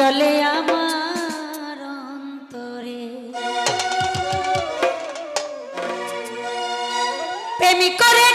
জলে আমার অন্তরে। প্রেমিক করে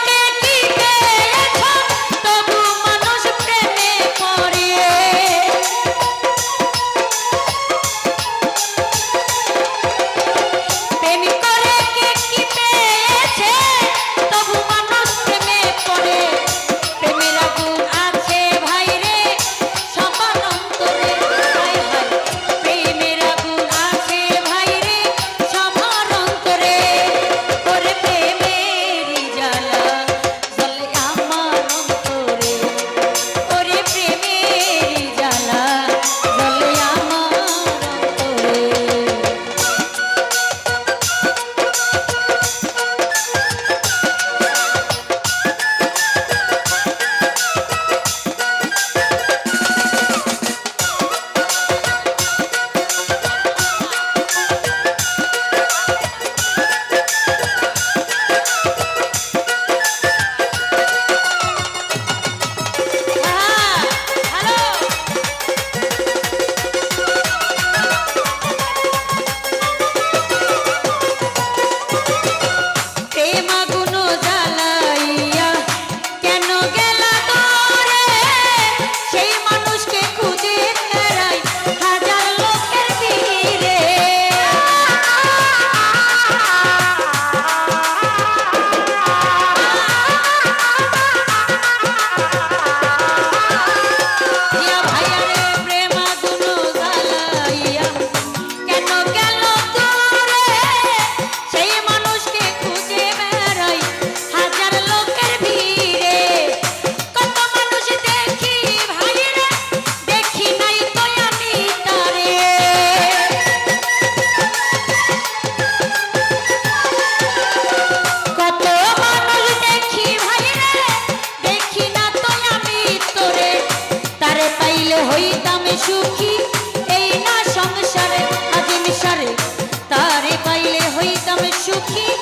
হইতাম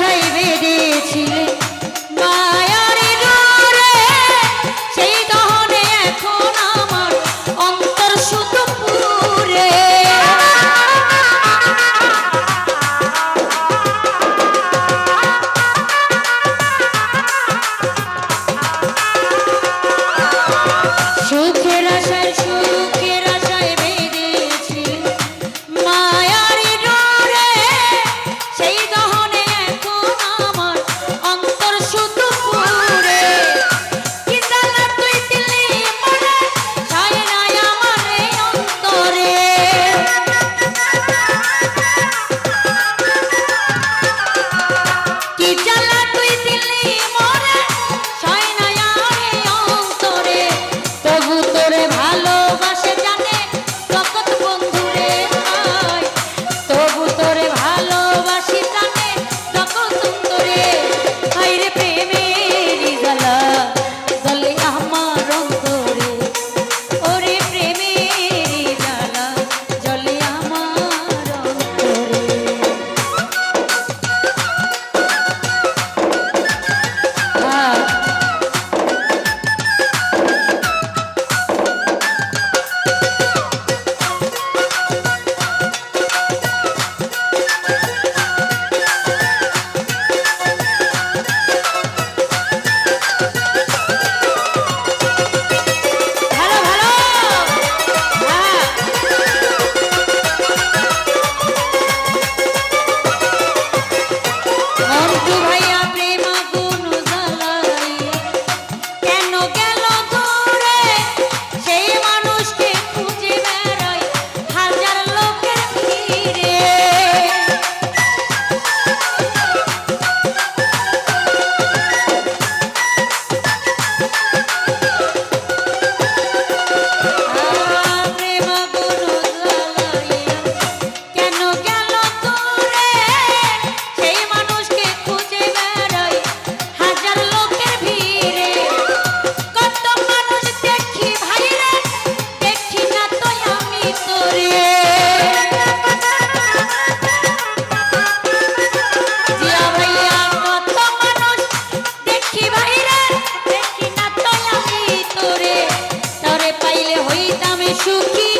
আশায় বেঁধেছিলে। করে তরে পাইলে হইতাম সুখী।